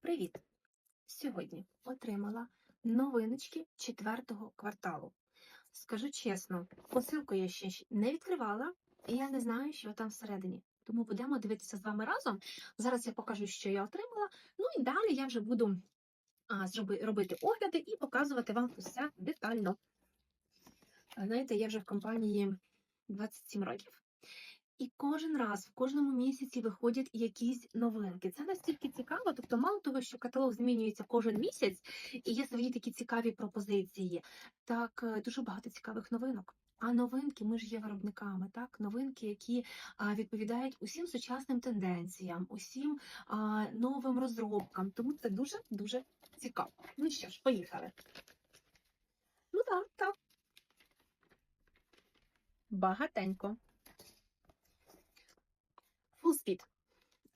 Привіт! Сьогодні отримала новиночки четвертого кварталу. Скажу чесно, посилку я ще не відкривала, і я не знаю, що там всередині. Тому будемо дивитися з вами разом. Зараз я покажу, що я отримала. Ну і далі я вже буду а, робити огляди і показувати вам усе детально. Знаєте, я вже в компанії 27 років. І кожен раз, в кожному місяці виходять якісь новинки. Це настільки цікаво. Тобто, мало того, що каталог змінюється кожен місяць, і є свої такі цікаві пропозиції. Так, е, дуже багато цікавих новинок. А новинки ми ж є виробниками, так новинки, які відповідають усім сучасним тенденціям, усім новим розробкам. Тому це дуже дуже цікаво. Ну що ж, поїхали. Ну так, так. Багатенько. Full Speed.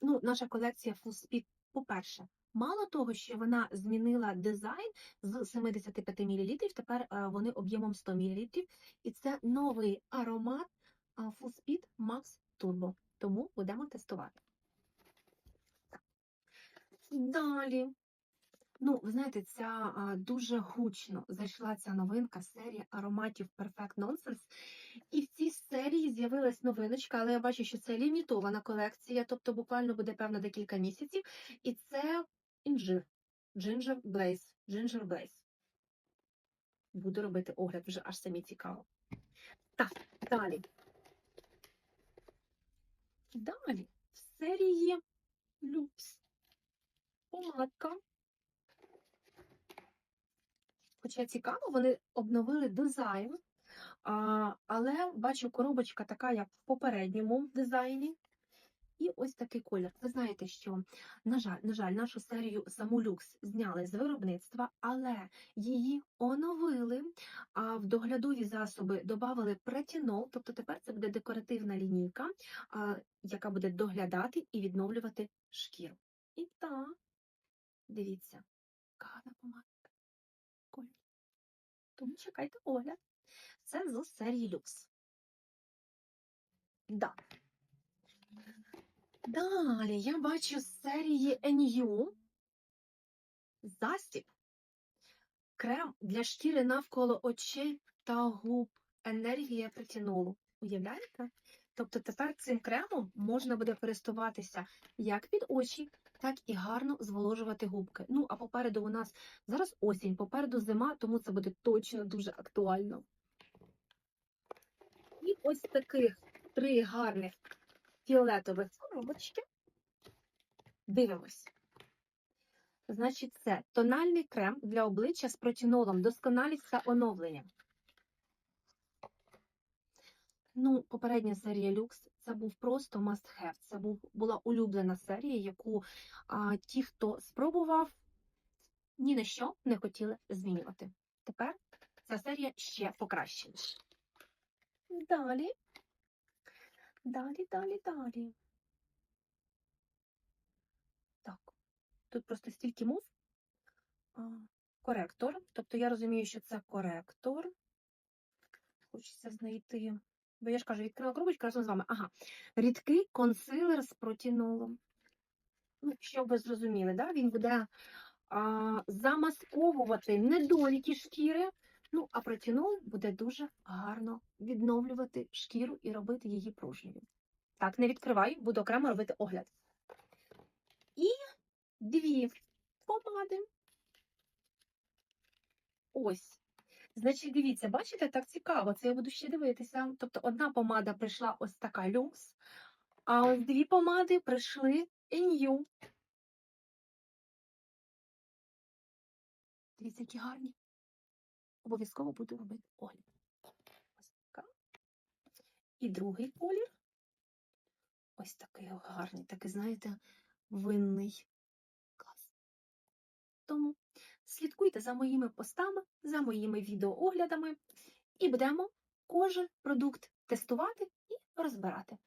Ну, наша колекція Full Speed, по-перше, мало того, що вона змінила дизайн з 75 мл, тепер е, вони об'ємом 100 мл. І це новий аромат Full Speed Max Turbo. Тому будемо тестувати. Далі. Ну, ви знаєте, ця дуже гучно зайшла ця новинка серія ароматів Perfect Nonsense. І в цій серії з'явилась новиночка, але я бачу, що це лімітована колекція, тобто буквально буде певно декілька місяців. І це інжир. Ginger Blaze. Ginger Blaze. Буду робити огляд, вже аж самі цікаво. Так, далі. Далі. В серії Люкс. Помадка. Хоча цікаво, вони обновили дизайн, а, але бачу, коробочка така, як в попередньому дизайні. І ось такий колір. Ви знаєте, що, на жаль, на жаль, нашу серію саму люкс зняли з виробництва, але її оновили, а в доглядові засоби додали претінол, тобто тепер це буде декоративна лінійка, а, яка буде доглядати і відновлювати шкіру. І так, дивіться, гарна помадка. Колір. Тому чекайте огляд. Це з серії люкс. Да. Далі я бачу з серії NU засіб, крем для шкіри навколо очей та губ, енергія претінолу. Уявляєте? Тобто тепер цим кремом можна буде користуватися як під очі, так і гарно зволожувати губки. Ну, а попереду у нас зараз осінь, попереду зима, тому це буде точно дуже актуально. І ось таких три гарних фіолетових коробочки. Дивимось. Значить, це тональний крем для обличчя з протінолом, досконалість та оновлення. Ну, попередня серія люкс це був просто must have. Це був, була улюблена серія, яку а, ті, хто спробував, ні на що не хотіли змінювати. Тепер ця серія ще покращена. Далі. Далі, далі, далі. Так. Тут просто стільки мов. Коректор. Тобто я розумію, що це коректор. Хочеться знайти. Бо я ж кажу, відкрила коробочку разом з вами. Ага. Рідкий консилер з протінолом. Ну, щоб ви зрозуміли, да? він буде а, замасковувати недоліки шкіри. Ну, а протінол буде дуже гарно відновлювати шкіру і робити її пружньою. Так, не відкривай, буду окремо робити огляд. І дві помади. Ось. Значить, дивіться, бачите, так цікаво, це я буду ще дивитися. Тобто одна помада прийшла ось така люкс, а ось дві помади прийшли ін'ю. Дивіться, які гарні. Обов'язково буду робити огляд. Ось така. І другий колір. Ось такий гарний, такий, знаєте, винний. Клас. Тому слідкуйте за моїми постами, за моїми відеооглядами, і будемо кожен продукт тестувати і розбирати.